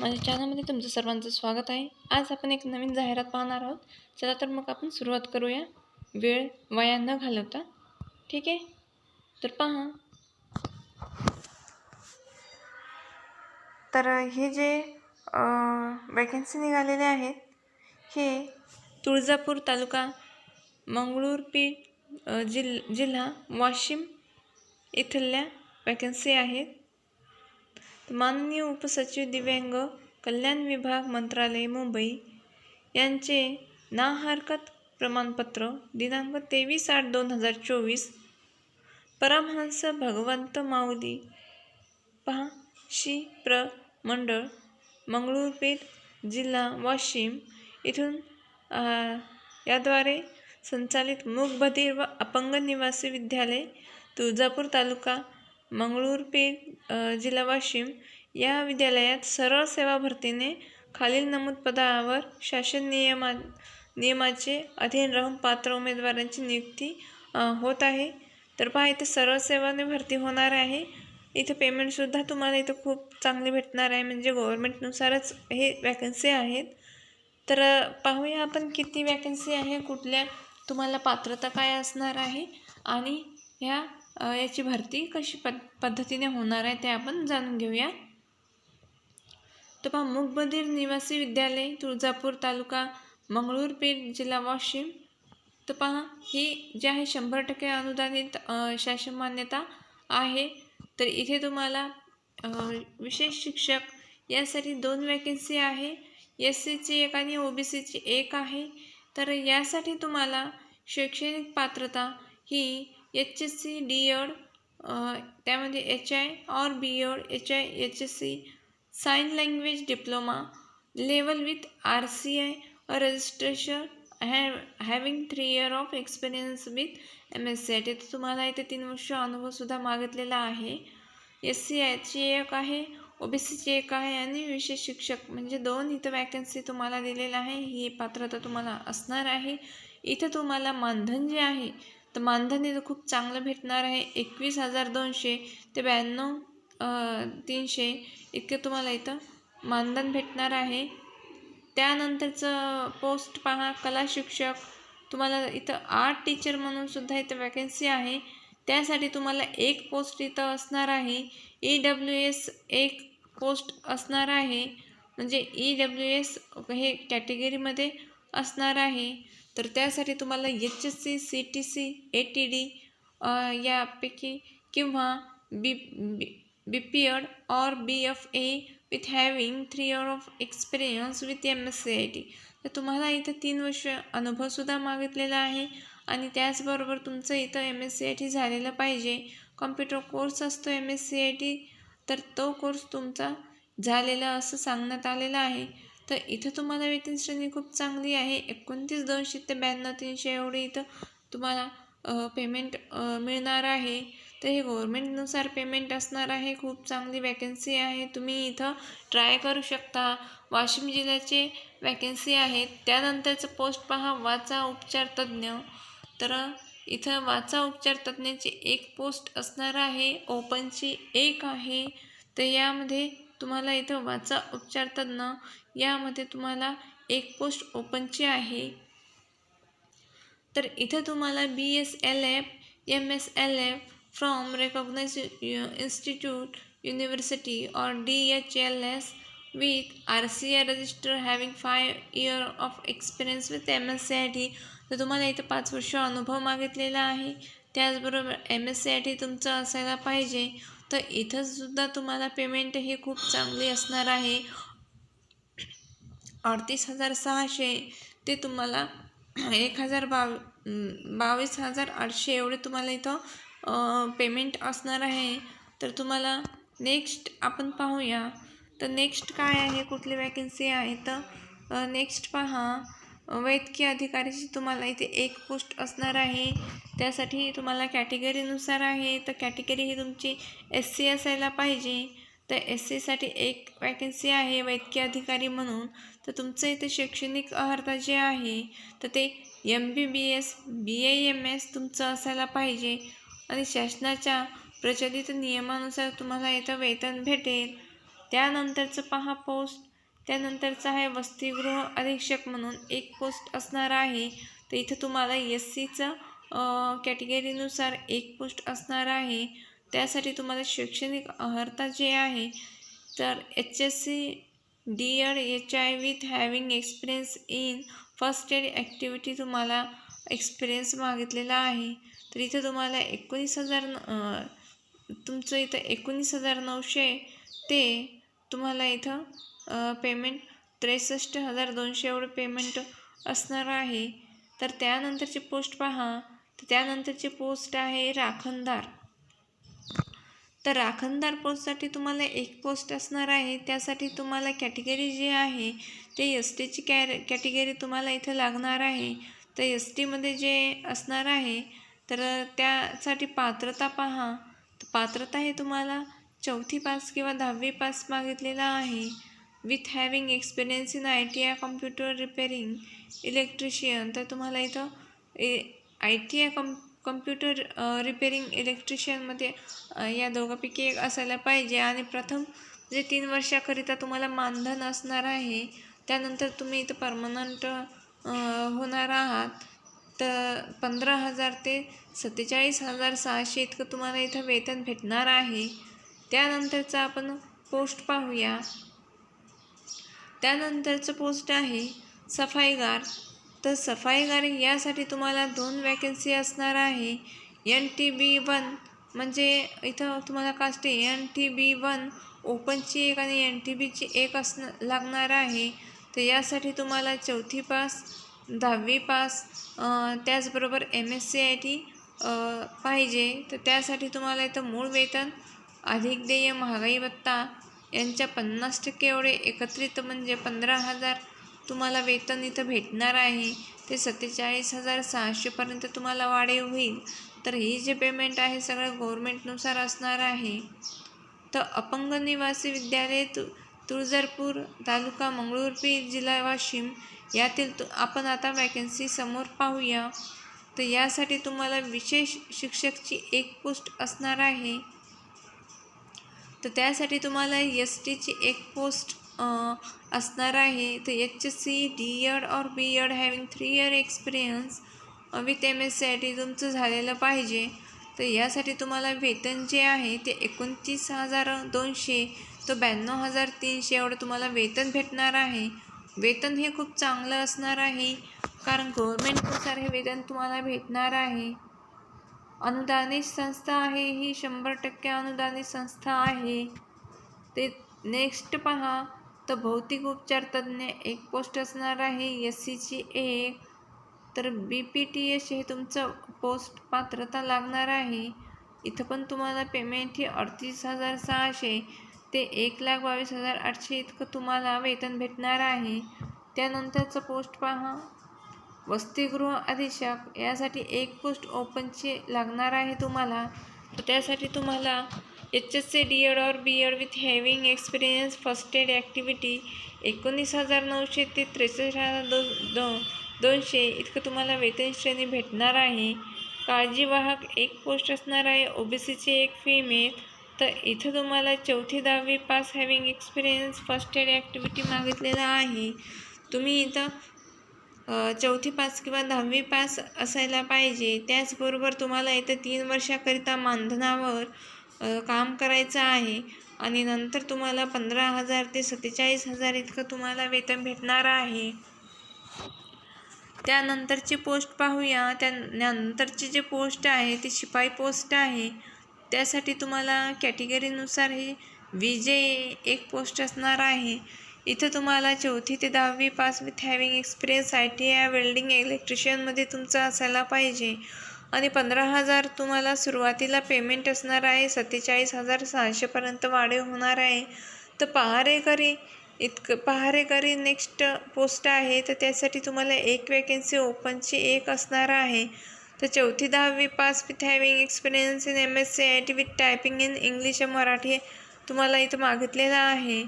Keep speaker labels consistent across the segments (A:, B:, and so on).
A: माझ्या चॅनलमध्ये तुमचं सर्वांचं स्वागत आहे. आज आपण एक नवीन जाहिरात पाहणार आहोत. चला तर मग आपण सुरुवात करूया. वेळ वाया न घालवता. ठीक आहे? तर पहा. तर हे जे वॅकन्सी निघालेले आहेत हे तुळजापूर तालुका मंगळूरपीठ जिल जिल्हा वाशिम इथल्या वॅकन्सी आहेत. माननीय उपसचिव दिव्यांग कल्याण विभाग मंत्रालय मुंबई. यांचे ना हरकत प्रमाणपत्र दिनांक तेवीस आठ दोन हजार चोवीस. परमहंस भगवंत माऊली पहा शी प्र मंडळ मंगळूरपेठ जिल्हा वाशिम. इथून याद्वारे संचालित मूकबधीर व अपंग निवासी विद्यालय तुळजापूर तालुका मंगळूरपेठ जिल्हा वाशिम या विद्यालयात सरळ सेवा भरतीने खालील नमूद पदावर शासन नियमा नियमाचे अधीन राहून पात्र उमेदवारांची नियुक्ती होत आहे. तर पहा इथे सरळ सेवाने भरती होणार आहे. इथं पेमेंटसुद्धा तुम्हाला इथं खूप चांगले भेटणार आहे. म्हणजे गव्हर्मेंटनुसारच हे वॅकन्सी आहेत. तर पाहूया आपण किती वॅकन्सी आहे कुठल्या तुम्हाला पात्रता काय असणार आहे आणि ह्या याची भरती कशी पद पद्धतीने होणार आहे ते आपण जाणून घेऊया. तर पहा निवासी विद्यालय तुळजापूर तालुका मंगळूरपेठ जिल्हा वाशिम. तर पहा ही जी आहे शंभर टक्के अनुदानित शासन मान्यता आहे. तर इथे तुम्हाला विशेष शिक्षक यासाठी दोन वॅकेन्सी आहे. एस सीची एक आणि ओ बी सीची एक आहे. तर यासाठी तुम्हाला शैक्षणिक पात्रता ही H S C D Ed त्यामध्ये एच आय और B Ed H I H S C sign language diploma level with R C I registration have having three year of experience with M S C I. T तर तुम्हाला इथे तीन वर्ष अनुभवसुद्धा मागितलेला आहे. S C आयची एक आहे ओ बी सीची एक आहे आणि विशेष शिक्षक म्हणजे दोन इथं वॅकन्सी तुम्हाला दिलेलं आहे. ही पात्रता तुम्हाला असणार आहे. इथं तुम्हाला मानधन जे आहे तर मानधन इथं खूप चांगलं भेटणार आहे. एकवीस हजार दोनशे ते ब्याण्णव तीनशे इतकं तुम्हाला इथं मानधन भेटणार आहे. त्यानंतरचं पोस्ट पहा कला शिक्षक. तुम्हाला इथं आर्ट टीचर म्हणून सुद्धा इथं वॅकन्सी आहे. त्यासाठी तुम्हाला एक पोस्ट इथं असणार आहे. ई डब्ल्यू एस एक पोस्ट असणार आहे. म्हणजे ई डब्ल्यू एस हे कॅटेगरीमध्ये असणार आहे. तर त्यासाठी तुम्हाला H S C C T C A T D यापैकी किंवा B B B P Ed और B F A with having three year of experience with M S C I T तर तुम्हाला इथं तीन वर्ष अनुभवसुद्धा मागितलेला आहे आणि त्याचबरोबर तुमचं इथं M S C I T झालेलं पाहिजे. कॉम्प्युटर कोर्स असतो M S C I T तर तो कोर्स तुमचा झालेला असं सांगण्यात आलेलं आहे. तर इथं तुम्हाला वेतन श्रेणी खूप चांगली आहे. एकोणतीस दोनशे ते ब्याण्णव तीनशे एवढी इथं तुम्हाला पेमेंट मिळणार आहे. तर हे गव्हर्मेंटनुसार पेमेंट असणार आहे. खूप चांगली वॅकन्सी आहे. तुम्ही इथं ट्राय करू शकता. वाशिम जिल्ह्याचे वॅकन्सी आहेत. त्यानंतरचं पोस्ट पहा. वाचा उपचार तज्ज्ञ तर इथं वाचा उपचार तज्ज्ञाची एक पोस्ट असणार आहे. ओपनची एक आहे. तर यामध्ये तुम्हाला इथं वाचा उपचार तज्ज्ञ यामध्ये तुम्हाला एक पोस्ट ओपनची आहे. तर इथं तुम्हाला B S L F M S L F from recognise institute university or D H L S with R C I register having five year of experience with M S C I T तर तुम्हाला इथं पाच वर्ष अनुभव मागितलेला आहे. त्याचबरोबर M S C I T तुमचं असायला पाहिजे. तर इथंसुद्धा तुम्हाला पेमेंट ही खूप चांगली असणार आहे. अडतीस हजार सहाशे ते तुम्हाला एक हजार बाव बावीस हजार आठशे एवढे तुम्हाला इथं पेमेंट असणार आहे. तर तुम्हाला नेक्स्ट आपण पाहूया. तर नेक्स्ट काय आहे? कुठली वॅकन्सी आहे? तर नेक्स्ट पहा. वैद्यकीय अधिकारीची तुम्हाला इथे एक पोस्ट असणार आहे. त्यासाठी तुम्हाला कॅटेगरीनुसार आहे. तर कॅटेगरी ही तुमची एस सी असायला पाहिजे. तर एस सीसाठी एक वॅकन्सी आहे वैद्यकीय अधिकारी म्हणून. तर तुमचं इथे शैक्षणिक अर्हता जे आहे तर ते M B B S B A M S तुमचं असायला पाहिजे. आणि शासनाच्या प्रचलित नियमानुसार तुम्हाला इथं वेतन भेटेल. त्यानंतरचं पहा पोस्ट त्यानंतरचं आहे वसतिगृह अधीक्षक म्हणून एक पोस्ट असणार आहे. तर इथं तुम्हाला एस सीचं कॅटेगरीनुसार एक पोस्ट असणार आहे. त्यासाठी तुम्हाला शैक्षणिक अर्हता जे आहे तर H S C D Ed H I with having experience in first aid activity तुम्हाला एक्सपिरियन्स मागितलेला आहे. तर इथं तुम्हाला एकोणीस हजार तुमचं इथं एकोणीस हजार नऊशे ते तुम्हाला इथं पेमेंट त्रेसष्ट हजार दोनशे एवढं पेमेंट असणार आहे. तर त्यानंतरची पोस्ट पहा. तर त्यानंतरची पोस्ट आहे राखणदार. तर राखणदार पोस्टसाठी तुम्हाला एक पोस्ट असणार आहे. त्यासाठी तुम्हाला कॅटेगरी जी आहे ते एस टीची कॅ कॅटेगरी तुम्हाला इथं लागणार आहे. तर एस टीमध्ये जे असणार आहे तर त्यासाठी पात्रता पहा. तर पात्रता हे तुम्हाला चौथी पास किंवा दहावी पास मागितलेला आहे. With having experience in I T I computer repairing electrician तर तुम्हाला इथं A I T I cum computer repairing इलेक्ट्रिशियनमध्ये या दोघांपैकी एक असायला पाहिजे. आणि प्रथम जे तीन वर्षाकरिता तुम्हाला मानधन असणार आहे त्यानंतर तुम्ही इथं परमनंट होणार आहात. तर पंधरा हजार ते सत्तेचाळीस हजार सहाशे इतकं तुम्हाला इथं वेतन भेटणार आहे. त्यानंतरचं आपण पोस्ट पाहूया. त्यानंतरचं पोस्ट आहे सफाईगार. तर सफाईगार यासाठी तुम्हाला दोन वॅकन्सी असणार आहे. एन टी बी वन म्हणजे इथं तुम्हाला caste N T B one ओपनची एक आणि एन टी बीची एक असणं लागणार आहे. तर यासाठी तुम्हाला चौथी पास दहावी पास त्याचबरोबर M S C I T पाहिजे. तर त्यासाठी तुम्हाला इथं मूळ वेतन अधिक देय महागाई भत्ता यांच्या पन्नास टक्के एवढे एकत्रित म्हणजे पंधरा हजार तुम्हाला वेतन इथं भेटणार आहे. ते सत्तेचाळीस हजार सहाशेपर्यंत तुम्हाला वाढीव होईल. तर ही जे पेमेंट आहे सगळं गव्हर्मेंटनुसार असणार आहे. तर अपंग निवासी विद्यालय तु तुळजापूर तालुका मंगळूरपीर जिल्हा वाशिम यातील तु आपण आता वॅकन्सी समोर पाहूया. तर यासाठी तुम्हाला विशेष शिक्षकची एक पोस्ट असणार आहे. तर त्यासाठी तुम्हाला एस टीची एक पोस्ट असणार आहे. तर एच सी डी एड और B Ed having three year experience with M S C I T तुमचं झालेलं पाहिजे. तर यासाठी तुम्हाला वेतन जे आहे ते एकोणतीस हजार दोनशे तो ब्याण्णव हजार तीनशे एवढं तुम्हाला वेतन भेटणार आहे. वेतन हे खूप चांगलं असणार आहे कारण गव्हर्मेंटनुसार हे वेतन तुम्हाला भेटणार आहे. अनुदानित संस्था आहे ही शंभर टक्के अनुदानित संस्था आहे. ते नेक्स्ट पहा. तर भौतिक उपचार तज्ज्ञ एक पोस्ट असणार आहे. एस सीची एक तर बी पी टी एस हे तुमचं पोस्ट पात्रता लागणार आहे. इथं पण तुम्हाला पेमेंट ही अडतीस हजार सहाशे ते एक लाख बावीस हजार आठशे इतकं तुम्हाला वेतन भेटणार आहे. त्यानंतरचं पोस्ट पहा. वसतिगृह अधीक्षक यासाठी एक पोस्ट ओपनची लागणार आहे तुम्हाला. तर त्यासाठी तुम्हाला H S C D Ed और B Ed with having experience first aid activity एकोणीस हजार नऊशे ते त्रेसष्ट हजार दो दो दोनशे इतकं तुम्हाला वेतन श्रेणी भेटणार आहे. काळजीवाहक एक पोस्ट असणार आहे. ओ बी सीची एक फीमेल तर इथं तुम्हाला चौथी दहावी pass having experience first aid activity मागितलेला आहे. तुम्ही इथं चौथी पास किंवा दहावी पास असायला पाहिजे. त्याचबरोबर तुम्हाला इथं तीन वर्षाकरिता मानधनावर काम करायचं आहे आणि नंतर तुम्हाला पंधरा हजार ते सत्तेचाळीस हजार इतकं तुम्हाला वेतन भेटणार आहे. त्यानंतरची पोस्ट पाहूया. त्यानंतरची जी पोस्ट आहे ती शिपाई पोस्ट आहे. त्यासाठी तुम्हाला कॅटेगरीनुसार ही विजय जे एक पोस्ट असणार आहे. इथं तुम्हाला चौथी ते दहावी pass with having experience I T I welding इलेक्ट्रिशियनमध्ये तुमचं असायला पाहिजे. आणि पंधरा हजार तुम्हाला सुरुवातीला पेमेंट असणार आहे. सत्तेचाळीस हजार सहाशेपर्यंत वाढीव होणार आहे. तर पहारेकरी इतकं पहारेकरी नेक्स्ट पोस्ट आहे. तर त्यासाठी तुम्हाला एक वॅकन्सी ओपनची एक असणार आहे. तर चौथी दहावी pass with having experience in M S C I T with typing in English Marathi तुम्हाला इथं मागितलेलं आहे.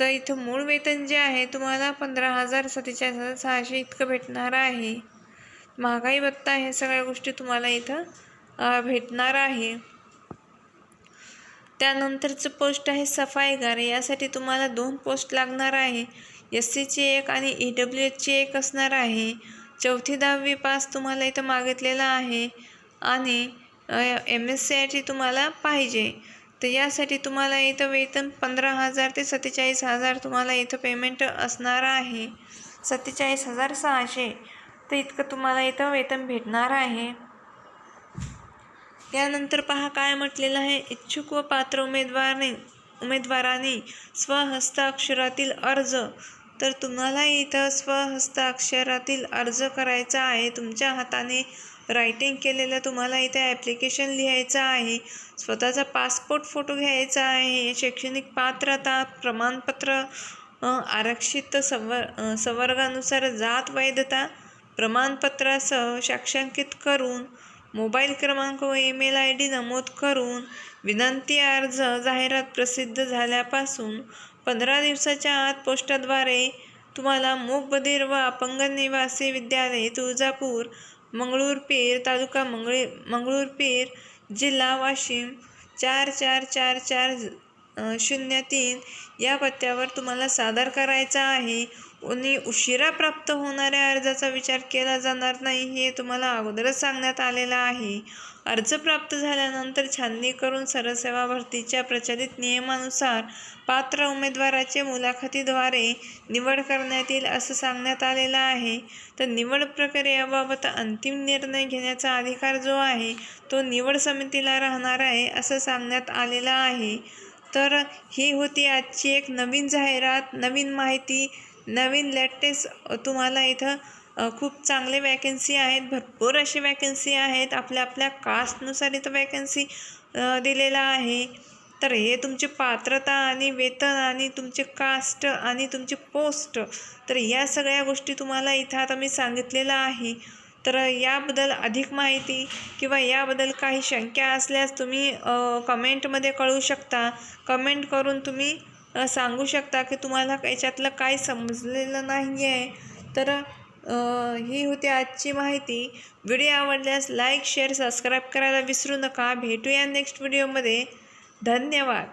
A: तर इथं मूळ वेतन जे आहे तुम्हाला पंधरा हजार सत्तेचाळीस हजार सहाशे इतकं भेटणार आहे. महागाई भत्ता हे सगळ्या गोष्टी तुम्हाला इथं भेटणार आहे. त्यानंतरचं पोस्ट आहे सफाईगार. यासाठी तुम्हाला दोन पोस्ट लागणार आहे. एस सीची एक आणि ई डब्ल्यू एचची एक असणार आहे. चौथी दहावी पास तुम्हाला इथं मागितलेला आहे आणि M S C I T तुम्हाला पाहिजे. तर यासाठी तुम्हाला इथं वेतन पंधरा हजार ते सत्तेचाळीस हजार तुम्हाला इथं पेमेंट असणार आहे. सत्तेचाळीस हजार सहाशे. तर इतकं तुम्हाला इथं वेतन भेटणार आहे. यानंतर पहा काय म्हटलेलं आहे. इच्छुक व पात्र उमेदवाराने उमेदवारांनी स्वहस्ताक्षरातील अर्ज. तर तुम्हाला इथं स्वहस्ताक्षरातील अर्ज करायचा आहे. तुमच्या हाताने रायटिंग केलेलं तुम्हाला इथे ॲप्लिकेशन लिहायचं आहे. स्वतःचा पासपोर्ट फोटो घ्यायचा आहे. शैक्षणिक पात्रता प्रमाणपत्र आरक्षित संवर संवर्गानुसार जात वैधता प्रमाणपत्रासह साक्षांकित करून मोबाईल क्रमांक व ईमेल आय डी नमूद करून विनंती अर्ज जाहिरात प्रसिद्ध झाल्यापासून पंधरा दिवसाच्या आत पोस्टाद्वारे तुम्हाला मूकबधीर व अपंग निवासी विद्यालय तुळजापूर मंगळूरपीर तालुका मंगळी मंगळूरपीर जिल्हा वाशिम चार चार चार चार शून्य तीन या पत्त्यावर तुम्हाला सादर करायचा आहे. आणि उशिरा प्राप्त होणाऱ्या अर्जाचा विचार केला जाणार नाही हे तुम्हाला अगोदरच सांगण्यात आलेलं आहे. अर्ज प्राप्त झाल्यानंतर छाननी करून सरसेवा भरतीच्या प्रचलित नियमानुसार पात्र उमेदवाराचे मुलाखतीद्वारे निवड करण्यात येईल असं सांगण्यात आलेलं आहे. तर निवड प्रक्रियेबाबत अंतिम निर्णय घेण्याचा अधिकार जो आहे तो निवड समितीला राहणार आहे असं सांगण्यात आलेलं आहे. तर ही होती आजची एक नवीन जाहिरात नवीन माहिती. नवीन लेटेस्ट तुम्हाला इथं खूप चांगले वॅकन्सी आहेत भरपूर अशी वॅकन्सी आहेत. आपल्या आपल्या कास्टनुसार इथं वॅकन्सी दिलेला आहे. तर हे तुमची पात्रता आणि वेतन आणि तुमचे कास्ट आणि तुमची पोस्ट तर या सगळ्या गोष्टी तुम्हाला इथं आता मी सांगितलेलं आहे. तर याबद्दल अधिक माहिती किंवा याबद्दल काही शंका असल्यास तुम्ही कमेंटमध्ये कळू शकता. कमेंट करून तुम्ही सांगू शकता की तुम्हाला याच्यातलं काय समजलेलं नाही आहे तर ही होती आजची माहिती. व्हिडिओ आवडल्यास लाईक शेअर सबस्क्राईब करायला विसरू नका. भेटूया नेक्स्ट व्हिडिओमध्ये. धन्यवाद.